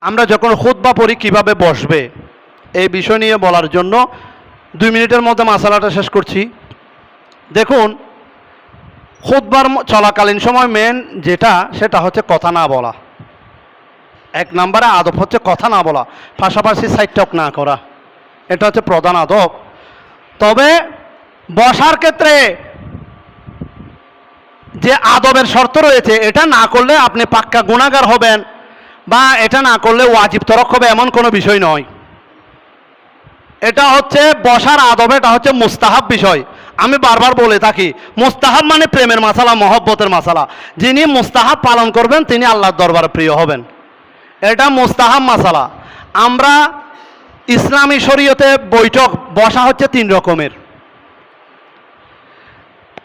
আমরা যখন খুতবা পড়ি, কীভাবে বসবে? এই বিষয় নিয়ে বলার জন্য দুই মিনিটের মধ্যে মশালাটা শেষ করছি। দেখুন, খুতবার ম- চলাকালীন সময় মেন যেটা, সেটা হচ্ছে কথা না বলা। এক নম্বরে আদব হচ্ছে কথা না বলা, পাশাপাশি সাইড টক না করা। এটা হচ্ছে প্রধান আদব। তবে বসার ক্ষেত্রে যে আদবের শর্ত রয়েছে, এটা না করলে আপনি পাক্কা গুণাগার হবেন। বা এটা না করলে ওয়াজিব তরক হবে এমন কোনো বিষয় নয়। এটা হচ্ছে বসার আদব, এটা হচ্ছে মুস্তাহাব বিষয়। আমি বারবার বলে থাকি, মুস্তাহাব মানে প্রেমের মাসালা, মহব্বতের মাসালা। যিনি মুস্তাহাব পালন করবেন, তিনি আল্লাহর দরবারে প্রিয় হবেন। এটা মুস্তাহাব মাসালা। আমরা ইসলামী শরীয়তে বৈঠক, বসা হচ্ছে তিন রকমের।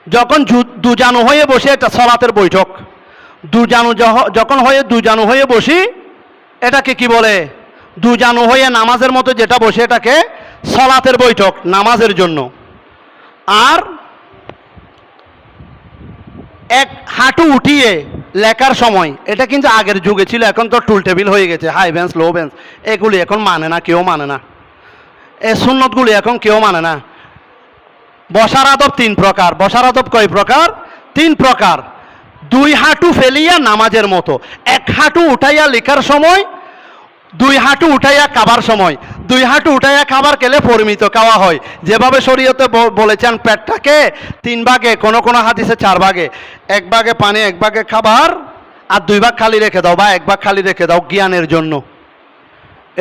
যখন দুজানু হয়ে বসে এটা সলাতের বৈঠক। দুজানু যখন হয়ে দুজানু হয়ে বসি, এটাকে কি বলে? দুজানু হয়ে নামাজের মতো যেটা বসে, এটাকে সলাতের বৈঠক, নামাজের জন্য। আর এক হাঁটু উঠিয়ে লেখার সময়, এটা কিন্তু আগের যুগে ছিল, এখন তো টুল টেবিল হয়ে গেছে হাই বেঞ্চ লো বেঞ্চ এগুলি এখন মানে না, কেউ মানে না। এ সুন্নতগুলি এখন কেউ মানে না। বসার আদব তিন প্রকার, বসার আদব কয় প্রকার? তিন প্রকার। দুই হাঁটু ফেলিয়া নামাজের মতো। এক হাঁটু উঠাইয়া লেখার সময়, দুই হাঁটু উঠাইয়া খাবার সময়। দুই হাঁটু উঠাইয়া খাবার খেলে পরিমিত খাওয়া হয়। যেভাবে শরীয়তে বলেছেন পেটটাকে তিন ভাগে, কোনো কোনো হাদিসে চার ভাগে। এক ভাগে পানি, এক ভাগে খাবার, আর দুই ভাগ খালি রেখে দাও বা এক ভাগ খালি রেখে দাও জ্ঞানের জন্য।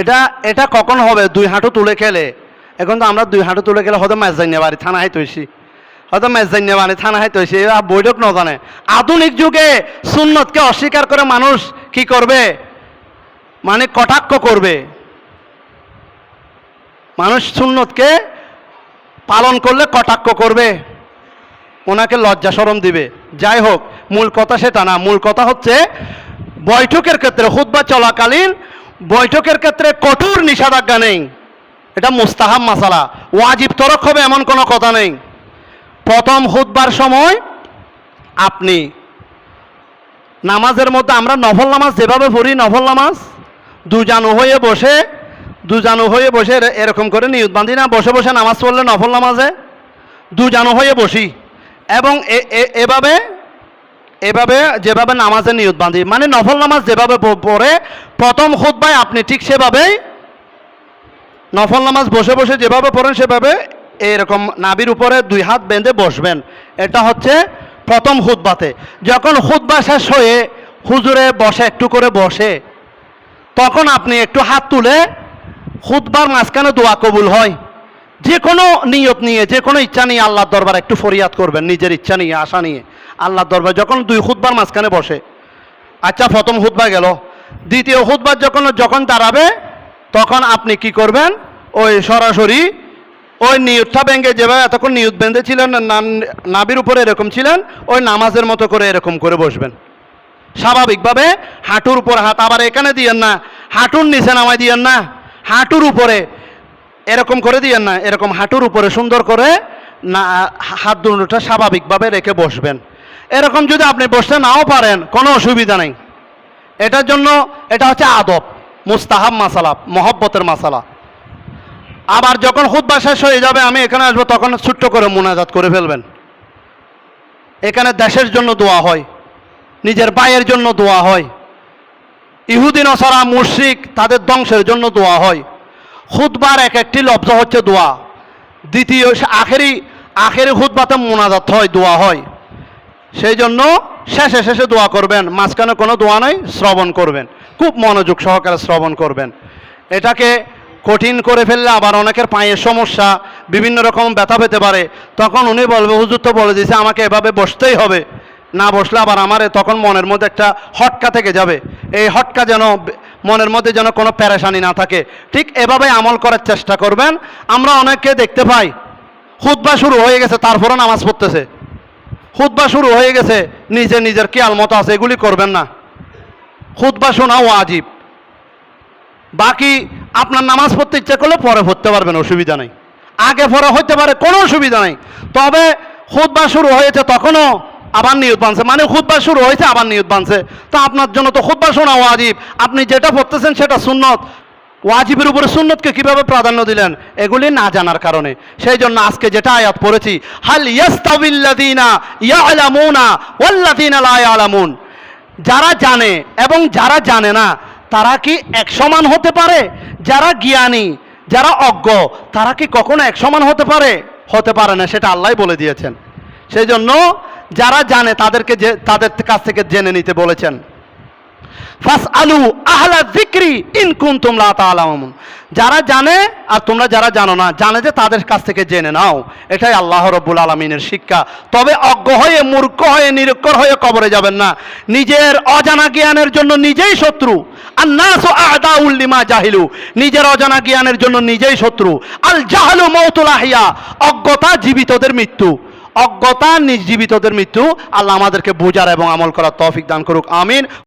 এটা এটা কখন হবে? দুই হাঁটু তুলে খেলে। এখন তো আমরা দুই হাঁটু তুলে খেলে হয়তো মেজাইনে বাড়ি থানা হাই তৈছি হয়তো মেজাইনে বাড়ি থানা তৈছি এরা বৈঠক ন জানে আধুনিক যুগে সুন্নতকে অস্বীকার করে মানুষ কি করবে? মানে কটাক্ষ করবে। মানুষ সুন্নতকে পালন করলে কটাক্ষ করবে। ওনাকে লজ্জা সরম দিবে। যাই হোক, মূল কথা সেটা না। মূল কথা হচ্ছে, বৈঠকের ক্ষেত্রে খুতবা চলাকালীন বৈঠকের ক্ষেত্রে কঠোর নিষেধাজ্ঞা নেই। এটা মুস্তাহাব মাসালা। ওয়াজিব তরক হবে এমন কোনো কথা নেই। প্রথম খুতবার সময় আপনি নামাজের মধ্যে আমরা নফল নামাজ যেভাবে পড়ি, নফল নামাজ, দুজানু হয়ে বসে, দুজানু হয়ে বসে এরকম করে নিয়ত বাঁধি না, বসে বসে নামাজ পড়লে নফল নামাজে দুজানু হয়ে বসি। এবং এভাবে এভাবে যেভাবে নামাজে নিয়ত বাঁধি মানে নফল নামাজ যেভাবে পড়ে, প্রথম খুতবায় আপনি ঠিক সেভাবেই নফল নামাজ বসে বসে যেভাবে পড়েন সেভাবে এরকম নাবির উপরে দুই হাত বেঁধে বসবেন। এটা হচ্ছে প্রথম খুতবাতে। যখন খুতবা শেষ হয়ে হুজুরে বসে, একটু করে বসে, তখন আপনি একটু হাত তুলে খুতবার মাঝখানে দোয়া কবুল হয়। যে কোনো নিয়ত নিয়ে, যে কোনো ইচ্ছা নিয়ে আল্লাহর দরবার একটু ফরিয়াদ করবেন, নিজের ইচ্ছা নিয়ে, আশা নিয়ে, আল্লাহর দরবার। যখন দুই খুতবার মাঝখানে বসে আচ্ছা প্রথম খুতবা গেল। দ্বিতীয় খুতবার যখন যখন দাঁড়াবে, তখন আপনি কি করবেন? ওই সরাসরি ওই নিয়তটা ব্যাঙ্গে যেভাবে এতক্ষণ নিয়ত বেঁধেছিলেন নাবির উপরে এরকম ছিলেন, ওই নামাজের মতো করে এরকম করে বসবেন। স্বাভাবিকভাবে হাঁটুর উপর হাত আবার এখানে দিয়েন না, হাঁটুর নিচে নামাই দিয়েন না, হাঁটুর উপরে এরকম করে দিয়েন না, এরকম হাঁটুর উপরে সুন্দর করে না হাত দুটোটা স্বাভাবিকভাবে রেখে বসবেন। এরকম যদি আপনি বসতে নাও পারেন, কোনো অসুবিধা নেই। এটার জন্য এটা হচ্ছে আদব, মুস্তাহাব মাসালা, মহব্বতের মাসালা। আবার যখন খুদ্া শেষ হয়ে যাবে, আমি এখানে আসব, তখন ছোট্ট করে মোনাজাত করে ফেলবেন। এখানে দেশের জন্য দোয়া হয়, নিজের ভাইয়ের জন্য দোয়া হয় ইহুদিন নসারা, মুশরিক তাদের ধ্বংসের জন্য দোয়া হয়। খুদবার এক একটি লব্জ হচ্ছে দোয়া। দ্বিতীয়, আখেরি আখেরি খুদবাতে মোনাজাত হয়, দোয়া হয়। সেই জন্য শেষে শেষে দোয়া করবেন, মাঝখানে কোনো দোয়া নাই, শ্রবণ করবেন। খুব মনোযোগ সহকারে শ্রবণ করবেন। এটাকে কঠিন করে ফেললে আবার অনেকের পায়ের সমস্যা, বিভিন্ন রকম ব্যথা পেতে পারে। তখন উনি বলবে, হুজুর তো বলে দিয়েছে, আমাকে এভাবে বসতেই হবে। না বসলে আবার আমার তখন মনের মধ্যে একটা হটকা থেকে যাবে। এই হটকা যেন মনের মধ্যে যেন কোনো প্যারেশানি না থাকে। ঠিক এভাবে আমল করার চেষ্টা করবেন। আমরা অনেককে দেখতে পাই, খুতবা শুরু হয়ে গেছে তারপরে নামাজ পড়তেছে। খুতবা শুরু হয়ে গেছে, নিজে নিজের কি আলমতো আছে, এগুলি করবেন না। খুতবা শোনাও আজীব বাকি আপনার নামাজ পড়তে ইচ্ছে করলে পরে পড়তে পারবেন, অসুবিধা নেই। আগে পরে হতে পারে, কোনো অসুবিধা নেই। তবে খুতবা শুরু হয়েছে তখনও আবার নিয়ত বানছে মানে খুদ্া শুরু হয়েছে, আবার নিয়ত বানছে তো আপনার জন্য তো খুদ্া শোনা ওয়াজিব। আপনি যেটা পড়তেছেন সেটা সুন্নত। ওয়াজিবের উপরে সুন্নতকে কীভাবে প্রাধান্য দিলেন, এগুলি না জানার কারণে। সেই জন্য আজকে যেটা আয়াত পড়েছি, হাল ইয়াস্তাবিল্লাযীনা ইয়ালামুনা ওয়াল্লাযীনা লা ইয়ালামুন। যারা জানে এবং যারা জানে না, তারা কি এক সমান হতে পারে? যারা জ্ঞানী, যারা অজ্ঞ, তারা কি কখনো এক সমান হতে পারে? হতে পারে না, সেটা আল্লাহ বলে দিয়েছেন। সেই জন্য যারা জানে তাদেরকে যে তাদের কাছ থেকে জেনে নিতে বলেছেন। যারা জানে আর তোমরা যারা জানো না, জানে যে তাদের কাছ থেকে জেনে নাও। এটাই আল্লাহ রব্বুল আলমিনের শিক্ষা। তবে অজ্ঞ হয়ে, মূর্খ হয়ে, নিরক্ষর হয়ে কবরে যাবেন না। নিজের অজানা জ্ঞানের জন্য নিজেই শত্রু। আর উল্লিমা জাহিলু। নিজের অজানা জ্ঞানের জন্য নিজেই শত্রু। আল জাহালু মৌতুল আহিয়া। অজ্ঞতা জীবিতদের মৃত্যু। অজ্ঞতা নিজ জীবিতদের মৃত্যু। আল্লাহ আমাদেরকে বোঝার এবং আমল করার তৌফিক দান করুক। আমিন।